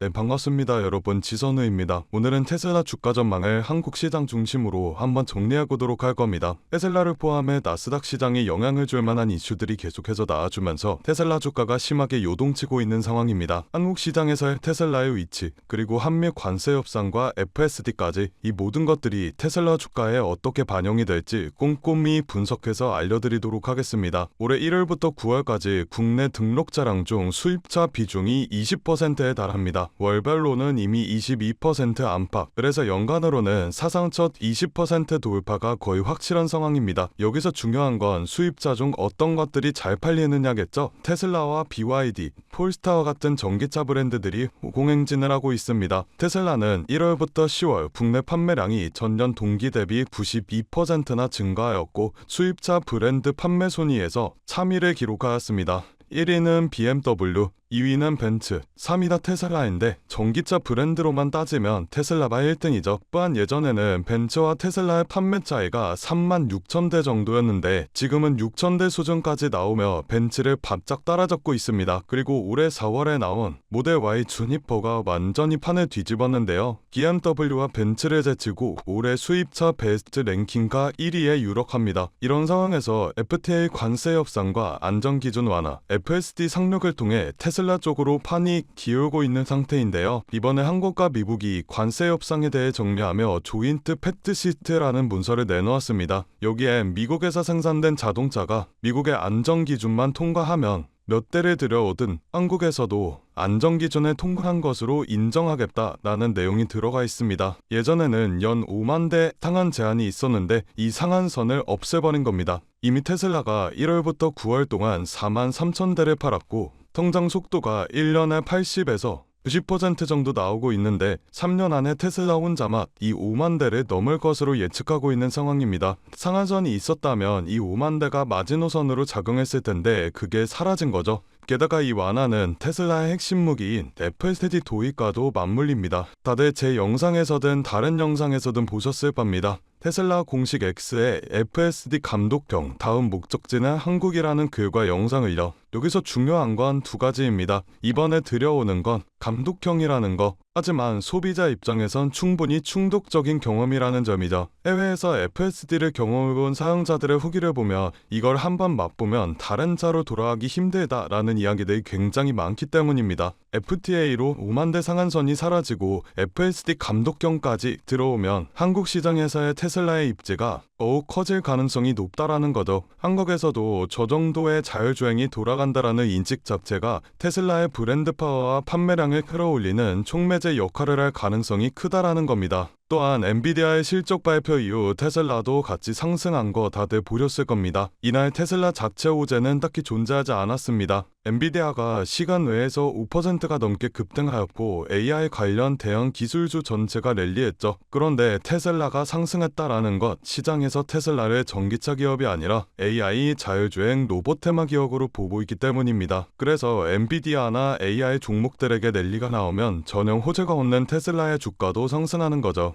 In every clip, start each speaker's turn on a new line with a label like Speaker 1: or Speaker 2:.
Speaker 1: 네, 반갑습니다. 여러분. 지선우입니다. 오늘은 테슬라 주가 전망을 한국 시장 중심으로 한번 정리해 보도록 할 겁니다. 테슬라를 포함해 나스닥 시장에 영향을 줄 만한 이슈들이 계속해서 나와주면서 테슬라 주가가 심하게 요동치고 있는 상황입니다. 한국 시장에서의 테슬라의 위치, 그리고 한미 관세 협상과 FSD까지 이 모든 것들이 테슬라 주가에 어떻게 반영이 될지 꼼꼼히 분석해서 알려드리도록 하겠습니다. 올해 1월부터 9월까지 국내 등록자랑 중 수입차 비중이 20%에 달합니다. 월별로는 이미 22% 안팎, 그래서 연간으로는 사상 첫 20% 돌파가 거의 확실한 상황입니다. 여기서 중요한 건 수입자 중 어떤 것들이 잘 팔리느냐겠죠. 테슬라와 BYD, 폴스타와 같은 전기차 브랜드들이 공행진을 하고 있습니다. 테슬라는 1월부터 10월 국내 판매량이 전년 동기 대비 92%나 증가하였고 수입차 브랜드 판매 순위에서 3위를 기록하였습니다. 1위는 BMW, 2위는 벤츠, 3위가 테슬라인데 전기차 브랜드로만 따지면 테슬라가 1등이죠. 또한 예전에는 벤츠와 테슬라의 판매 차이가 3만 6천 대 정도였는데 지금은 6천 대 수준까지 나오며 벤츠를 바짝 따라잡고 있습니다. 그리고 올해 4월에 나온 모델 Y 주니퍼가 완전히 판을 뒤집었는데요. BMW와 벤츠를 제치고 올해 수입차 베스트 랭킹가 1위에 유력합니다. 이런 상황에서 FTA 관세 협상과 안전 기준 완화, FSD 상륙을 통해 테슬라 쪽으로 판이 기울고 있는 상태인데요. 이번에 한국과 미국이 관세 협상에 대해 정리하며 조인트 팩트시트라는 문서를 내놓았습니다. 여기에 미국에서 생산된 자동차가 미국의 안전 기준만 통과하면 몇 대를 들여오든 한국에서도 안전기준에 통과한 것으로 인정하겠다라는 내용이 들어가 있습니다. 예전에는 연 5만 대 상한 제한이 있었는데 이 상한선을 없애버린 겁니다. 이미 테슬라가 1월부터 9월 동안 4만 3천 대를 팔았고 성장 속도가 1년에 80에서 90% 정도 나오고 있는데 3년 안에 테슬라 혼자만 이 5만 대를 넘을 것으로 예측하고 있는 상황입니다. 상한선이 있었다면 이 5만 대가 마지노선으로 작용했을 텐데 그게 사라진 거죠. 게다가 이 완화는 테슬라의 핵심 무기인 FSD 도입과도 맞물립니다. 다들 제 영상에서든 다른 영상에서든 보셨을 겁니다. 테슬라 공식 X에 FSD 감독형 다음 목적지는 한국이라는 글과 영상을요. 여기서 중요한 건 두 가지입니다. 이번에 들여오는 건 감독형이라는 거. 하지만 소비자 입장에선 충분히 충독적인 경험이라는 점이죠. 해외에서 FSD를 경험해본 사용자들의 후기를 보면 이걸 한번 맛보면 다른 차로 돌아가기 힘들다라는 이야기들이 굉장히 많기 때문입니다. FTA로 5만 대 상한선이 사라지고 FSD 감독형까지 들어오면 한국 시장에서의 테슬라의 입지가 더욱 커질 가능성이 높다라는 거죠. 한국에서도 저 정도의 자율주행이 돌아간다라는 인식 자체가 테슬라의 브랜드 파워와 판매량을 끌어올리는 촉매제 역할을 할 가능성이 크다라는 겁니다. 또한 엔비디아의 실적 발표 이후 테슬라도 같이 상승한 거 다들 보셨을 겁니다. 이날 테슬라 자체 호재는 딱히 존재하지 않았습니다. 엔비디아가 시간 외에서 5%가 넘게 급등하였고 AI 관련 대형 기술주 전체가 랠리했죠. 그런데 테슬라가 상승했다라는 것 시장에서 테슬라를 전기차 기업이 아니라 AI 자율주행 로봇 테마 기업으로 보고 있기 때문입니다. 그래서 엔비디아나 AI 종목들에게 랠리가 나오면 전형 호재가 없는 테슬라의 주가도 상승하는 거죠.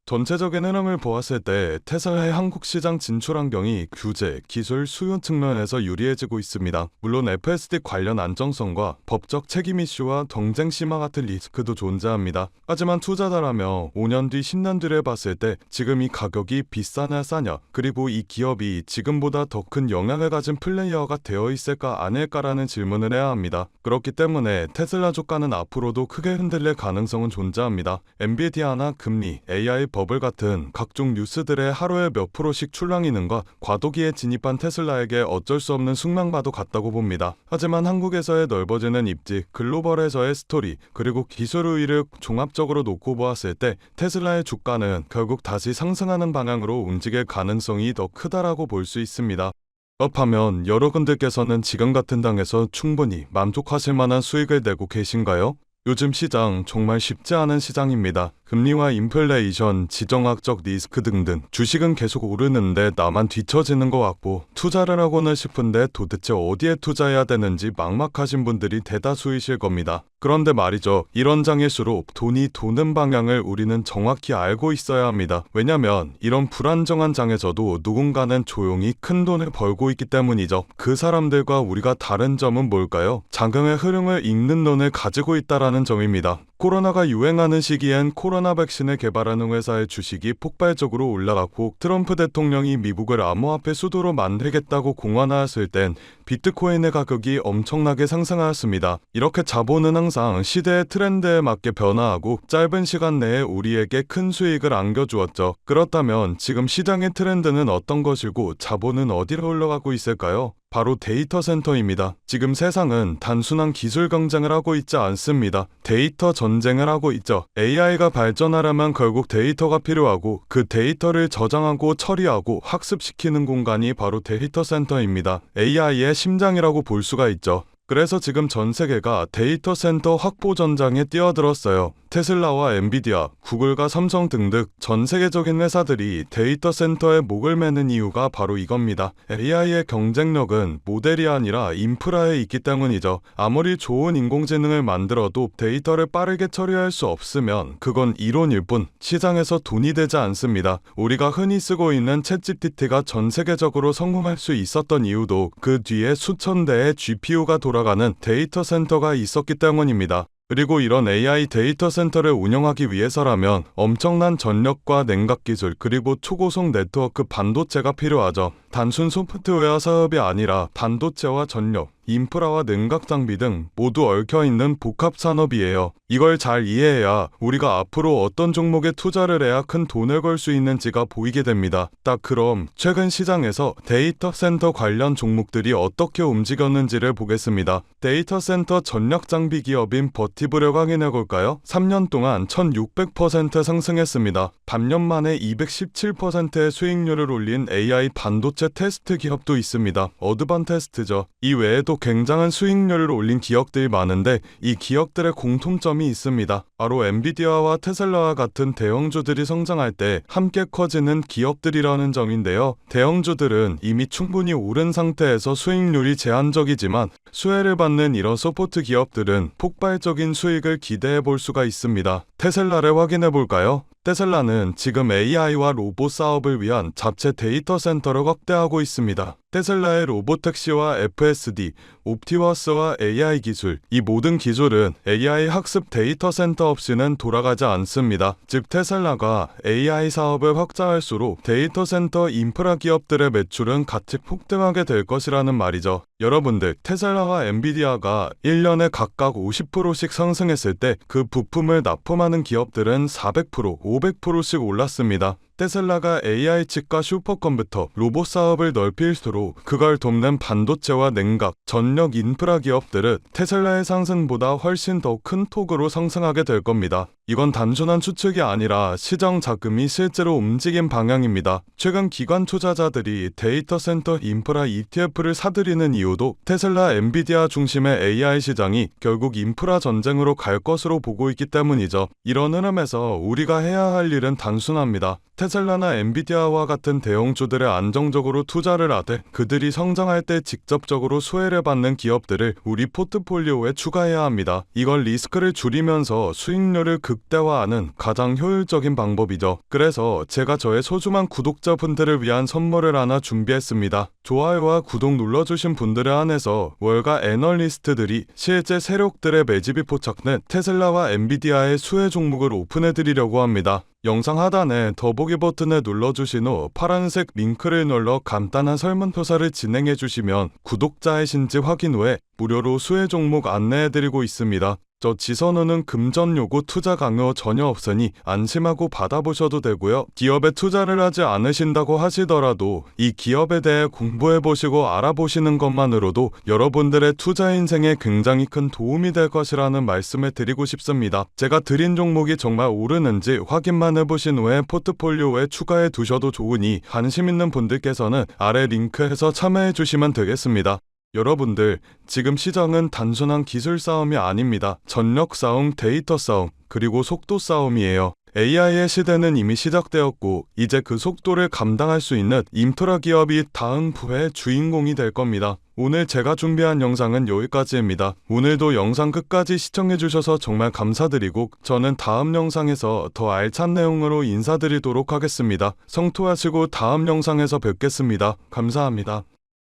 Speaker 1: 전체적인 흐름을 보았을 때 테슬라의 한국 시장 진출 환경이 규제, 기술, 수요 측면에서 유리해지고 있습니다. 물론 FSD 관련 안정성과 법적 책임 이슈와 경쟁 심화 같은 리스크도 존재합니다. 하지만 투자자라며 5년 뒤, 10년 뒤를 봤을 때 지금 이 가격이 비싸냐 싸냐, 그리고 이 기업이 지금보다 더 큰 영향을 가진 플레이어가 되어 있을까 아닐까라는 질문을 해야 합니다. 그렇기 때문에 테슬라 주가는 앞으로도 크게 흔들릴 가능성은 존재합니다. 엔비디아나 금리, AI 버블 같은 각종 뉴스들의 하루에 몇 프로씩 출랑이는과 과도기에 진입한 테슬라에게 어쩔 수 없는 숙명과도 같다고 봅니다. 하지만 한국에서의 넓어지는 입지, 글로벌에서의 스토리, 그리고 기술 우위를 종합적으로 놓고 보았을 때 테슬라의 주가는 결국 다시 상승하는 방향으로 움직일 가능성이 더 크다라고 볼 수 있습니다. 업하면 여러분들께서는 지금 같은 당에서 충분히 만족하실 만한 수익을 내고 계신가요? 요즘 시장 정말 쉽지 않은 시장입니다. 금리와 인플레이션, 지정학적 리스크 등등 주식은 계속 오르는데 나만 뒤처지는 것 같고 투자를 하고는 싶은데 도대체 어디에 투자해야 되는지 막막하신 분들이 대다수이실 겁니다. 그런데 말이죠. 이런 장일수록 돈이 도는 방향을 우리는 정확히 알고 있어야 합니다. 왜냐면 이런 불안정한 장에서도 누군가는 조용히 큰 돈을 벌고 있기 때문이죠. 그 사람들과 우리가 다른 점은 뭘까요? 장경의 흐름을 읽는 눈을 가지고 있다라는 점입니다. 코로나가 유행하는 시기엔 코로나 백신을 개발하는 회사의 주식이 폭발적으로 올라갔고 트럼프 대통령이 미국을 암호화폐 수도로 만들겠다고 공언하였을 땐 비트코인의 가격이 엄청나게 상승하였습니다. 이렇게 자본은 항상 시대의 트렌드에 맞게 변화하고 짧은 시간 내에 우리에게 큰 수익을 안겨주었죠. 그렇다면 지금 시장의 트렌드는 어떤 것이고 자본은 어디로 흘러가고 있을까요? 바로 데이터 센터입니다. 지금 세상은 단순한 기술 경쟁을 하고 있지 않습니다. 데이터 전쟁을 하고 있죠. AI가 발전하려면 결국 데이터가 필요하고 그 데이터를 저장하고 처리하고 학습시키는 공간이 바로 데이터 센터입니다. AI의 심장이라고 볼 수가 있죠. 그래서 지금 전 세계가 데이터 센터 확보 전장에 뛰어들었어요. 테슬라와 엔비디아, 구글과 삼성 등등 전 세계적인 회사들이 데이터 센터에 목을 매는 이유가 바로 이겁니다. AI의 경쟁력은 모델이 아니라 인프라에 있기 때문이죠. 아무리 좋은 인공지능을 만들어도 데이터를 빠르게 처리할 수 없으면 그건 이론일 뿐 시장에서 돈이 되지 않습니다. 우리가 흔히 쓰고 있는 챗GPT가 전 세계적으로 성공할 수 있었던 이유도 그 뒤에 수천 대의 GPU가 돌아 가는 데이터 센터가 있었기 때문입니다. 그리고 이런 AI 데이터 센터를 운영하기 위해서라면 엄청난 전력과 냉각 기술 그리고 초고속 네트워크 반도체가 필요하죠. 단순 소프트웨어 사업이 아니라 반도체와 전력, 인프라와 냉각 장비 등 모두 얽혀 있는 복합 산업이에요. 이걸 잘 이해해야 우리가 앞으로 어떤 종목에 투자를 해야 큰 돈을 벌 수 있는지가 보이게 됩니다. 딱 그럼 최근 시장에서 데이터 센터 관련 종목들이 어떻게 움직였는지를 보겠습니다. 데이터 센터 전력 장비 기업인 버티브를 확인해 볼까요? 3년 동안 1600% 상승했습니다. 반년 만에 217%의 수익률을 올린 AI 반도체 테스트 기업도 있습니다. 어드반 테스트죠. 이 외에도 굉장한 수익률을 올린 기업들이 많은데 이 기업들의 공통점이 있습니다. 바로 엔비디아와 테슬라와 같은 대형주들이 성장할 때 함께 커지는 기업들이라는 점인데요. 대형주들은 이미 충분히 오른 상태에서 수익률이 제한적이지만 수혜를 받는 이런 서포트 기업들은 폭발적인 수익을 기대해 볼 수가 있습니다. 테슬라를 확인해 볼까요? 테슬라는 지금 AI와 로봇 사업을 위한 자체 데이터 센터를 확대하고 있습니다. 테슬라의 로보택시와 FSD, 옵티머스와 AI 기술, 이 모든 기술은 AI 학습 데이터 센터 없이는 돌아가지 않습니다. 즉 테슬라가 AI 사업을 확장할수록 데이터 센터 인프라 기업들의 매출은 같이 폭등하게 될 것이라는 말이죠. 여러분들, 테슬라와 엔비디아가 1년에 각각 50%씩 상승했을 때 그 부품을 납품하는 기업들은 400%, 500%씩 올랐습니다. 테슬라가 AI 칩과 슈퍼컴퓨터, 로봇 사업을 넓힐수록 그걸 돕는 반도체와 냉각, 전력 인프라 기업들은 테슬라의 상승보다 훨씬 더큰 폭으로 상승하게 될 겁니다. 이건 단순한 추측이 아니라 시장 자금이 실제로 움직인 방향입니다. 최근 기관 투자자들이 데이터 센터 인프라 ETF를 사들이는 이유도 테슬라, 엔비디아 중심의 AI 시장이 결국 인프라 전쟁으로 갈 것으로 보고 있기 때문이죠. 이런 흐름에서 우리가 해야 할 일은 단순합니다. 테슬라 나 엔비디아와 같은 대형주들에 안정적으로 투자를 하되 그들이 성장할 때 직접적으로 수혜를 받는 기업들을 우리 포트폴리오에 추가해야 합니다. 이걸 리스크를 줄이면서 수익률을 극대화하는 가장 효율적인 방법이죠. 그래서 제가 저의 소중한 구독자분들을 위한 선물을 하나 준비했습니다. 좋아요와 구독 눌러주신 분들에 한해서 월가 애널리스트들이 실제 세력들의 매집이 포착된 테슬라와 엔비디아의 수혜 종목을 오픈해드리려고 합니다. 영상 하단에 더보기 버튼을 눌러주신 후 파란색 링크를 눌러 간단한 설문조사를 진행해 주시면 구독자이신지 확인 후에 무료로 수혜 종목 안내해드리고 있습니다. 저 지선우는 금전 요구 투자 강요 전혀 없으니 안심하고 받아보셔도 되고요. 기업에 투자를 하지 않으신다고 하시더라도 이 기업에 대해 공부해보시고 알아보시는 것만으로도 여러분들의 투자 인생에 굉장히 큰 도움이 될 것이라는 말씀을 드리고 싶습니다. 제가 드린 종목이 정말 오르는지 확인만 해보신 후에 포트폴리오에 추가해 두셔도 좋으니 관심 있는 분들께서는 아래 링크에서 참여해 주시면 되겠습니다. 여러분들, 지금 시장은 단순한 기술 싸움이 아닙니다. 전력 싸움, 데이터 싸움, 그리고 속도 싸움이에요. AI의 시대는 이미 시작되었고, 이제 그 속도를 감당할 수 있는 인프라 기업이 다음 부의 주인공이 될 겁니다. 오늘 제가 준비한 영상은 여기까지입니다. 오늘도 영상 끝까지 시청해주셔서 정말 감사드리고, 저는 다음 영상에서 더 알찬 내용으로 인사드리도록 하겠습니다. 성토하시고 다음 영상에서 뵙겠습니다. 감사합니다.